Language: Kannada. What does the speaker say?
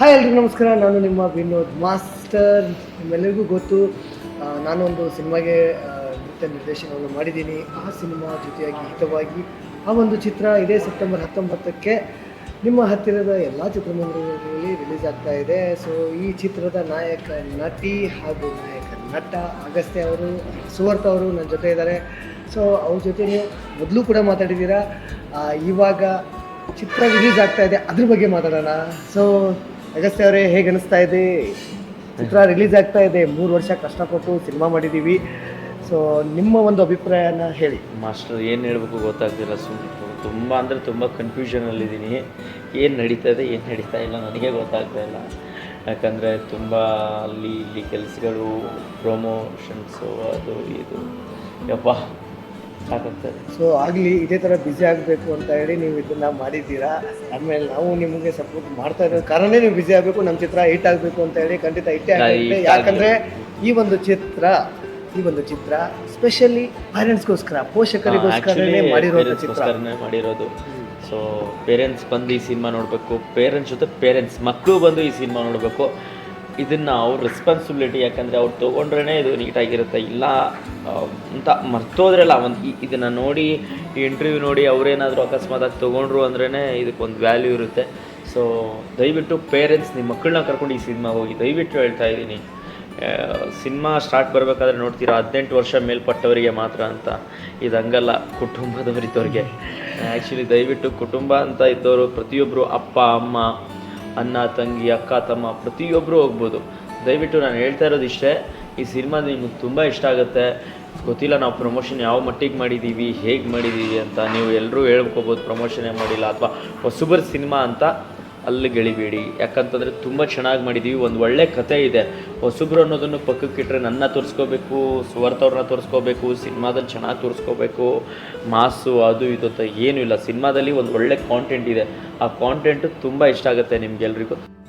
ಹಾಯ್ ಎಲ್ರಿಗೂ ನಮಸ್ಕಾರ. ನಾನು ನಿಮ್ಮ ವಿನೋದ್ ಮಾಸ್ಟರ್. ನಿಮ್ಮೆಲ್ಲರಿಗೂ ಗೊತ್ತು ನಾನೊಂದು ಸಿನಿಮಾಗೆ ನೃತ್ಯ ನಿರ್ದೇಶನವನ್ನು ಮಾಡಿದ್ದೀನಿ. ಆ ಸಿನಿಮಾ ಜೊತೆಯಾಗಿ ಹಿತವಾಗಿ ಆ ಒಂದು ಚಿತ್ರ ಇದೇ ಸೆಪ್ಟೆಂಬರ್ ಹತ್ತೊಂಬತ್ತಕ್ಕೆ ನಿಮ್ಮ ಹತ್ತಿರದ ಎಲ್ಲ ಚಿತ್ರಮಂದಿರಗಳಲ್ಲಿ ರಿಲೀಸ್ ಆಗ್ತಾ ಇದೆ. ಸೊ ಈ ಚಿತ್ರದ ನಾಯಕ, ನಟಿ ಹಾಗೂ ನಾಯಕ ನಟ ಅಗಸ್ತ್ಯ ಅವರು, ಸುವರ್ತ ಅವರು ನನ್ನ ಜೊತೆ ಇದ್ದಾರೆ. ಸೊ ಅವ್ರ ಜೊತೆ ನೀವು ಮೊದಲು ಕೂಡ ಮಾತಾಡಿದ್ದೀರಾ. ಇವಾಗ ಚಿತ್ರ ರಿಲೀಸ್ ಆಗ್ತಾ ಇದೆ. ಅದ್ರ ಬಗ್ಗೆ ಮಾತಾಡೋಣ. ಸೊ ಅಗಸ್ತ್ಯ ಅವರೇ, ಹೇಗೆ ಅನಿಸ್ತಾ ಇದೆ? ಚಿತ್ರ ರಿಲೀಸ್ ಆಗ್ತಾ ಇದೆ. ಮೂರು ವರ್ಷ ಕಷ್ಟಪಟ್ಟು ಸಿನಿಮಾ ಮಾಡಿದ್ದೀವಿ ಸೊ ನಿಮ್ಮ ಒಂದು ಅಭಿಪ್ರಾಯನ ಹೇಳಿ. ಮಾಸ್ಟರ್ ಏನು ಹೇಳಬೇಕು ಗೊತ್ತಾಗ್ತಿಲ್ಲ ಸುಮ್ಮನೆ ತುಂಬ ಅಂದರೆ ತುಂಬ ಕನ್ಫ್ಯೂಷನಲ್ಲಿದ್ದೀನಿ ಏನು ನಡೀತಾ ಇದೆ ಏನು ನಡೀತಾ ಇಲ್ಲ ನನಗೆ ಗೊತ್ತಾಗ್ತಾ ಇಲ್ಲ. ಯಾಕಂದರೆ ತುಂಬ ಅಲ್ಲಿ ಇಲ್ಲಿ ಕೆಲಸಗಳು ಪ್ರೊಮೋಷನ್ಸು ಅದು ಇದು. ಯಪ್ಪ ಸಾಕಾಗ್ತದೆ ಸೊ ಆಗಲಿ ಇದೇ ಥರ ಬ್ಯುಸಿ ಆಗಬೇಕು ಅಂತ ಹೇಳಿ ನೀವು ಇದನ್ನ ಮಾಡಿದ್ದೀರಾ? ಆಮೇಲೆ ನಾವು ನಿಮಗೆ ಸಪೋರ್ಟ್ ಮಾಡ್ತಾ ಇರೋ ಕಾರಣನೇ ನೀವು ಬ್ಯುಸಿ ಆಗಬೇಕು ನಮ್ಮ ಚಿತ್ರ ಹಿಟ್ ಆಗಬೇಕು ಅಂತ ಹೇಳಿ ಖಂಡಿತ ಹಿಟ್ಟೇ ಆಗುತ್ತೆ ಯಾಕಂದ್ರೆ ಈ ಒಂದು ಚಿತ್ರ ಈ ಒಂದು ಚಿತ್ರ ಸ್ಪೆಷಲಿ ಪೇರೆಂಟ್ಸ್ಗೋಸ್ಕರ ಪೋಷಕರಿಗೋಸ್ಕರನೇ ಮಾಡಿರೋ ಚಿತ್ರ. ಮಾಡಿರೋದು. ಸೊ ಪೇರೆಂಟ್ಸ್ ಬಂದು ಈ ಸಿನಿಮಾ ನೋಡಬೇಕು ಪೇರೆಂಟ್ಸ್ ಜೊತೆ ಪೇರೆಂಟ್ಸ್ ಮಕ್ಕಳು ಬಂದು ಈ ಸಿನಿಮಾ ನೋಡಬೇಕು. ಇದನ್ನು ಅವ್ರ ರೆಸ್ಪಾನ್ಸಿಬಿಲಿಟಿ ಯಾಕಂದರೆ ಅವ್ರು ತೊಗೊಂಡ್ರೇ ಇದು ನೀಟಾಗಿರುತ್ತೆ ಇಲ್ಲ ಅಂತ ಮರ್ತೋದ್ರಲ್ಲ, ಒಂದು ಇದನ್ನು ನೋಡಿ, ಈ ಇಂಟರ್ವ್ಯೂ ನೋಡಿ ಅವರೇನಾದರೂ ಅಕಸ್ಮಾತಾಗಿ ತೊಗೊಂಡ್ರು ಅಂದ್ರೇ ಇದಕ್ಕೊಂದು ವ್ಯಾಲ್ಯೂ ಇರುತ್ತೆ. ಸೊ ದಯವಿಟ್ಟು ಪೇರೆಂಟ್ಸ್ ನಿಮ್ಮ ಮಕ್ಕಳನ್ನ ಕರ್ಕೊಂಡು ಈ ಸಿನಿಮಾಗೆ ಹೋಗಿ. ದಯವಿಟ್ಟು ಹೇಳ್ತಾ ಇದ್ದೀನಿ ಸಿನಿಮಾ ಸ್ಟಾರ್ಟ್ ಬರಬೇಕಾದ್ರೆ ನೋಡ್ತೀರಾ, ಹದಿನೆಂಟು ವರ್ಷ ಮೇಲ್ಪಟ್ಟವರಿಗೆ ಮಾತ್ರ ಅಂತ. ಇದು ಹಂಗಲ್ಲ ಕುಟುಂಬದವರಿದ್ದವ್ರಿಗೆ. ಆ್ಯಕ್ಚುಲಿ ದಯವಿಟ್ಟು ಕುಟುಂಬ ಅಂತ ಇದ್ದವರು ಪ್ರತಿಯೊಬ್ಬರು ಅಪ್ಪ, ಅಮ್ಮ ಅಣ್ಣ, ತಂಗಿ, ಅಕ್ಕ, ತಮ್ಮ ಪ್ರತಿಯೊಬ್ಬರು ಹೋಗ್ಬೋದು. ದಯವಿಟ್ಟು ನಾನು ಹೇಳ್ತಾ ಇರೋದು ಇಷ್ಟೇ ಈ ಸಿನಿಮಾ ನಿಮಗೆ ತುಂಬ ಇಷ್ಟ ಆಗುತ್ತೆ. ಗೊತ್ತಿಲ್ಲ ನಾವು ಪ್ರಮೋಷನ್ ಯಾವ ಮಟ್ಟಿಗೆ ಮಾಡಿದ್ದೀವಿ ಹೇಗೆ ಮಾಡಿದ್ದೀವಿ ಅಂತ ನೀವು ಎಲ್ಲರೂ ಹೇಳ್ಕೊಬೋದು ಪ್ರಮೋಷನೇ ಮಾಡಿಲ್ಲ ಅಥವಾ ಹೊಸಬರ್ ಸಿನಿಮಾ ಅಂತ. ಅಲ್ಲಿ ಗೆಳಿಬೇಡಿ. ಯಾಕಂತಂದರೆ ತುಂಬ ಚೆನ್ನಾಗಿ ಮಾಡಿದ್ದೀವಿ ಒಂದು ಒಳ್ಳೆ ಕತೆ ಇದೆ. ಹೊಸಬ್ರು ಅನ್ನೋದನ್ನು ಪಕ್ಕಕ್ಕಿಟ್ಟರೆ ನನ್ನ ತೋರಿಸ್ಕೋಬೇಕು ಸುವರ್ತವ್ರನ್ನ ತೋರಿಸ್ಕೋಬೇಕು, ಸಿನಿಮಾದಲ್ಲಿ ಚೆನ್ನಾಗಿ ತೋರಿಸ್ಕೋಬೇಕು. ಮಾಸು, ಅದು, ಇದು ಅಂತ ಏನೂ ಇಲ್ಲ. ಸಿನಿಮಾದಲ್ಲಿ ಒಂದು ಒಳ್ಳೆ ಕಾಂಟೆಂಟ್ ಇದೆ. ಆ ಕಾಂಟೆಂಟು ತುಂಬ ಇಷ್ಟ ಆಗುತ್ತೆ ನಿಮ್ಗೆಲ್ರಿಗೂ.